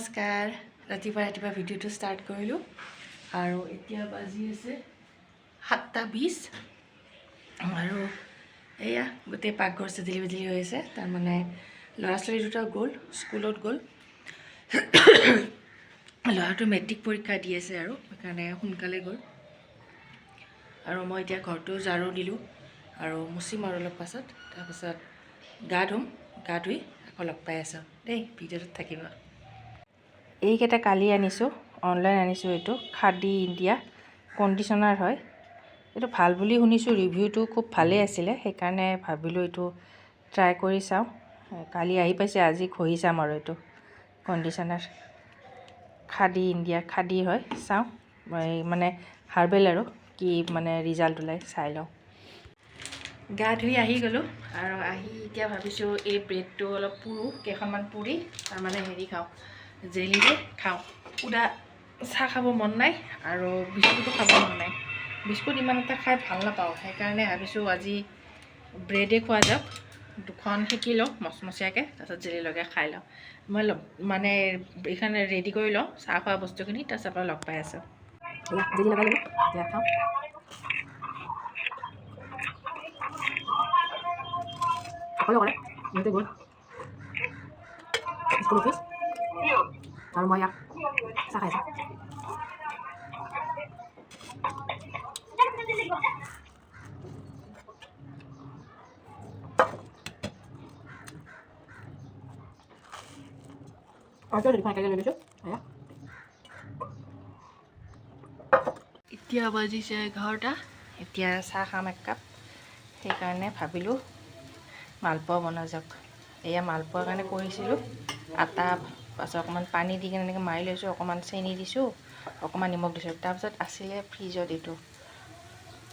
নমস্কাৰ। ৰাতিপুৱা ৰাতিপুৱা ভিডিঅ'টো ষ্টাৰ্ট কৰিলোঁ। আৰু এতিয়া বাজি আছে সাতটা বিছ। আৰু এয়া গোটেই পাকঘৰ চেদিলি বেদিলি হৈ আছে। তাৰমানে ল'ৰা ছোৱালী দুটা গ'ল স্কুলত গ'ল। ল'ৰাটো মেট্ৰিক পৰীক্ষা দি আছে আৰু সেইকাৰণে সোনকালে গ'ল। আৰু মই এতিয়া ঘৰটো ঝাৰু দিলোঁ আৰু মুচিম আৰু অলপ পাছত। তাৰপাছত গা ধুম গা ধুই আকৌ লগ পাই আছোঁ। দেই ভিডিঅ'টোত থাকিব। এইকেইটা কালি আনিছোঁ অনলাইন আনিছোঁ এইটো খাদী ইণ্ডিয়া কণ্ডিশ্যনাৰ হয়। এইটো ভাল বুলি শুনিছোঁ ৰিভিউটো খুব ভালেই আছিলে সেইকাৰণে ভাবিলোঁ এইটো ট্ৰাই কৰি চাওঁ। কালি আহি পাইছে আজি ঘঁহি চাম আৰু এইটো কণ্ডিশ্যনাৰ খাদী ইণ্ডিয়া খাদী হয় চাওঁ। এই মানে হাৰ্বেল আৰু কি মানে ৰিজাল্ট ওলাই চাই লওঁ। গা ধুই আহি গ'লোঁ আৰু আহি এতিয়া ভাবিছোঁ এই ব্ৰেডটো অলপ পুৰোঁ কেইখনমান পুৰি তাৰমানে হেৰি খাওঁ। জেলি যে খাওঁ। সুদা চাহ খাব মন নাই আৰু বিস্কুটো খাব মন নাই। বিস্কুট ইমান এটা খাই ভালো নাপাওঁ। সেইকাৰণে ভাবিছোঁ আজি ব্ৰেডে খোৱা যাওক। দুখন সেকি লওঁ মচমচীয়াকৈ, তাৰপিছত জেলি লগাই খাই লওঁ। মই লগ মানে এইখন ৰেডি কৰি লওঁ চাহ খোৱা বস্তুখিনি তাৰপিছত পৰা লগ পাই আছোঁ। অকলে সিহঁতে গ'ল? স্কুল অফিচ লৈছোঁ এয়া এতিয়া বাজিছে এঘাৰটা। এতিয়া চাহ খাম এক কাপ। সেইকাৰণে ভাবিলোঁ, মালপোৱা বনোৱা যাওক। এয়া মালপোৱাৰ কাৰণে কৰিছিলোঁ। আটা পাছত অকণমান পানী দি কিনে এনেকৈ মাৰি লৈছোঁ অকণমান চেনি দিছোঁ অকণমান নিমখ দিছোঁ। তাৰপিছত আছিলে ফ্ৰিজত এইটো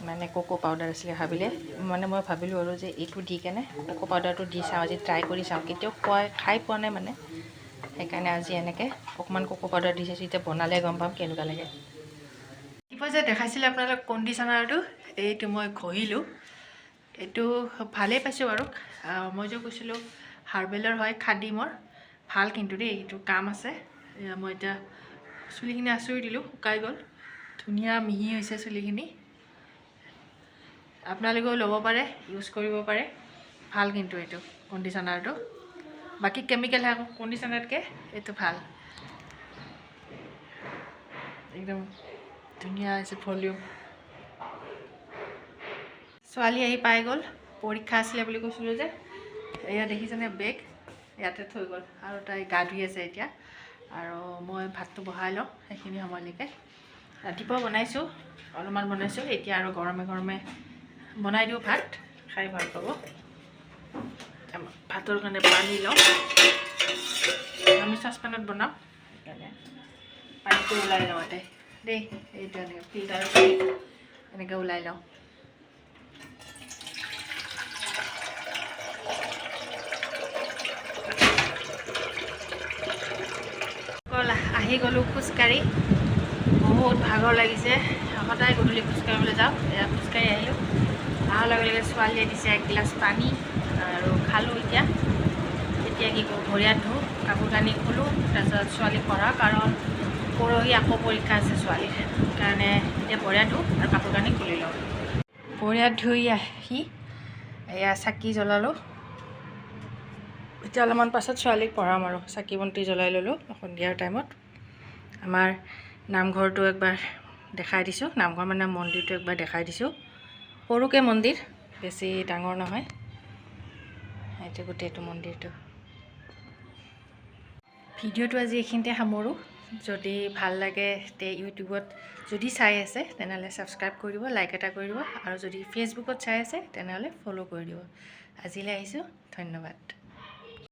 মানে কোকো পাউডাৰ আছিলে ভাবিলে। মানে মই ভাবিলোঁ আৰু যে এইটো দি কেনে কোকো পাউডাৰটো দি চাওঁ আজি ট্ৰাই কৰি চাওঁ। কেতিয়াও খোৱাই খাই পোৱা নাই মানে। সেইকাৰণে আজি এনেকৈ অকণমান কোকো পাউডাৰ দি চাইছোঁ এতিয়া বনালে গম পাম কেনেকুৱা লাগে। ৰাতিপুৱা যে দেখাইছিলে আপোনালোক কণ্ডিশ্যনাৰটো এইটো মই ঘঁহিলোঁ। এইটো ভালেই পাইছোঁ বাৰু। মই যে কৈছিলোঁ হাৰ্বেলৰ হয় খাদিমৰ ভালো কিন্তু দেই, এইটো কাম আছে। মই এতিয়া চুলিখিনি আঁচুৰি দিলোঁ, শুকাই গ'ল। ধুনীয়া মিহি হৈছে চুলিখিনি। আপোনালোকেও ল'ব পাৰে, ইউজ কৰিব পাৰে। ভালো কিন্তু এইটো কণ্ডিশ্যনাৰটো বাকী কেমিকেল কণ্ডিশ্যনাৰতকৈ এইটো ভালো। একদম ধুনীয়া হৈছে ভলিউম। ছোৱালী আহি পাই গ'ল, পৰীক্ষা আছিলে বুলি কৈছিলোঁ যে। এয়া দেখিছেনে বেগ? ইয়াতে থৈ গ'ল। আৰু তাই গা ধুই আছে এতিয়া। আৰু মই ভাতটো বহাই লওঁ সেইখিনি সময়লৈকে। ৰাতিপুৱা বনাইছোঁ অলপমান বনাইছোঁ। এতিয়া আৰু গৰমে গৰমে বনাই দিওঁ ভাত খাই ভাল পাব। ভাতৰ কাৰণে পানী লওঁ। আমি চচপেনত বনাওঁ পানীটো ওলাই লওঁ ইয়াতে। দেই এইটো এনেকৈ ফিল্টাৰ এনেকৈ ওলাই লওঁ। আহি গ'লোঁ খোজকাঢ়ি। বহুত ভাগৰ লাগিছে। সদায় গধূলি খোজকাঢ়িবলৈ যাওঁ। এয়া খোজকাঢ়ি আহিলোঁ। অহাৰ লগে লগে ছোৱালীয়ে দিছে এক গিলাচ পানী আৰু খালোঁ এতিয়া। এতিয়া কি কৰোঁ ভৰি হাত কাপোৰ কানি খোলোঁ। তাৰপিছত ছোৱালী পঢ়া, কাৰণ পৰহি আকৌ পৰীক্ষা আছে ছোৱালীৰ। সেইকাৰণে এতিয়া ভৰি হাত ধুওঁ আৰু কাপোৰ কানি খুলি লওঁ। ভৰি ধুই আহি এয়া চাকি জ্বলালোঁ। এতিয়া অলপমান পাছত ছোৱালীক পঢ়াম আৰু। চাকি বন্তি জ্বলাই ল'লোঁ সন্ধিয়াৰ টাইমত। আমাৰ নামঘৰটো একবাৰ দেখাই দিছোঁ। নামঘৰ মানে মন্দিৰটো একবাৰ দেখাই দিছোঁ। সৰুকৈ মন্দিৰ, বেছি ডাঙৰ নহয়। এইটো গোটেইটো মন্দিৰটো। ভিডিঅ'টো আজি এইখিনিতে সামৰোঁ। যদি ভালো লাগে তে ইউটিউবত যদি চাই আছে, তেনেহ'লে ছাবস্ক্ৰাইব কৰি লাইক এটা কৰি দিব আৰু যদি ফেচবুকত চাই আছে, তেনেহ'লে ফ'ল' কৰি দিব। আজিলৈ আহিছোঁ। ধন্যবাদ।